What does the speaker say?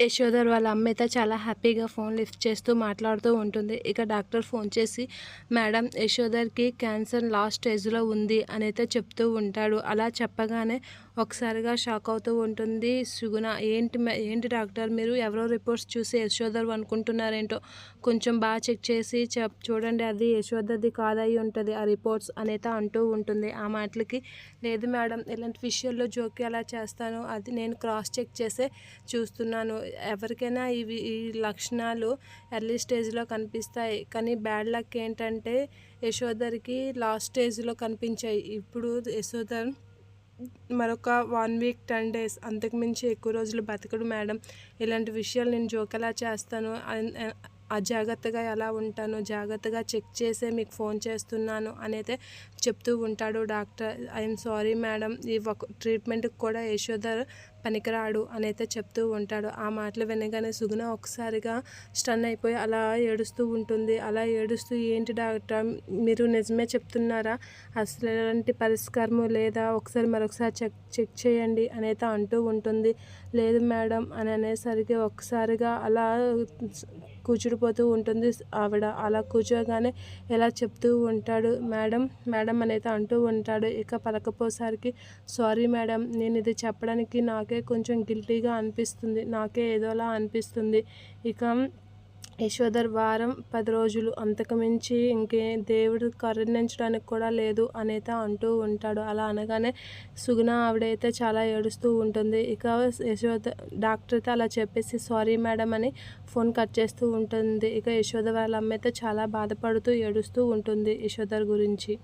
యశోధర్ వాళ్ళ అమ్మ అయితే చాలా హ్యాపీగా ఫోన్ లిఫ్ట్ చేస్తూ మాట్లాడుతూ ఉంటుంది. ఇక డాక్టర్ ఫోన్ చేసి మేడం యశోధర్కి క్యాన్సర్ లాస్ట్ స్టేజ్లో ఉంది అని అయితే చెప్తూ ఉంటాడు. అలా చెప్పగానే ఒకసారిగా షాక్ అవుతూ ఉంటుంది. సుగుణ ఏంటి ఏంటి డాక్టర్ మీరు ఎవరో రిపోర్ట్స్ చూసి యశోధర్ అనుకుంటున్నారేంటో కొంచెం బాగా చెక్ చేసి చెప్ చూడండి అది యశోధర్ది కాదయి ఉంటుంది ఆ రిపోర్ట్స్ అనేది అంటూ ఉంటుంది. ఆ మాటలకి లేదు మేడం ఇలాంటి విషయాల్లో జోకి అలా చేస్తాను? అది నేను క్రాస్ చెక్ చేసే చూస్తున్నాను. ఎవరికైనా ఇవి ఈ లక్షణాలు ఎర్లీ స్టేజ్లో కనిపిస్తాయి. కానీ బ్యాడ్ లక్ ఏంటంటే యశోదర్కి లాస్ట్ స్టేజ్లో కనిపించాయి. ఇప్పుడు యశోదర్ మరొక వన్ వీక్ టెన్ డేస్ అంతకుమించి ఎక్కువ రోజులు బతకడు మేడం. ఇలాంటి విషయాలు నేను జోకెలా చేస్తాను? అజాగ్రత్తగా ఎలా ఉంటాను? జాగ్రత్తగా చెక్ చేసే మీకు ఫోన్ చేస్తున్నాను అనేది చెప్తూ ఉంటాడు డాక్టర్. I'm sorry madam. ఈ ఒక ట్రీట్మెంట్కి కూడా యశోధర్ పనికిరాడు అని అయితే చెప్తూ ఉంటాడు. ఆ మాటలు వినగానే సుగుణ ఒకసారిగా స్టన్ అయిపోయి అలా ఏడుస్తూ ఉంటుంది. అలా ఏడుస్తూ ఏంటి డాక్టర్ మీరు నిజమే చెప్తున్నారా? అసలు ఎలాంటి పరిష్కారము లేదా? ఒకసారి మరొకసారి చెక్ చెక్ చేయండి అనేది అంటూ ఉంటుంది. లేదు మేడం అని అనేసరికి ఒకసారిగా అలా కూచుడిపోతూ ఉంటుంది. ఆవిడ అలా కూర్చోగానే ఎలా చెప్తూ ఉంటాడు. మేడం మేడం అనైతే అంటూ ఉంటాడు. ఇక పలకపోసరికి సారీ మేడం నేను ఇది చెప్పడానికి నాకే కొంచెం గిల్టీగా అనిపిస్తుంది. నాకే ఏదోలా అనిపిస్తుంది. ఇక యశోధర్ వారం పది రోజులు అంతకుమించి ఇంకే దేవుడు కరుణించడానికి కూడా లేదు అనేత అంటూ ఉంటాడు. అలా అనగానే సుగుణ ఆవిడైతే చాలా ఏడుస్తూ ఉంటుంది. ఇక యశోద డాక్టర్తో అలా చెప్పేసి సారీ మేడం అని ఫోన్ కట్ చేస్తూ ఉంటుంది. ఇక యశోద వాళ్ళ అమ్మ అయితే చాలా బాధపడుతూ ఏడుస్తూ ఉంటుంది యశోధర్ గురించి.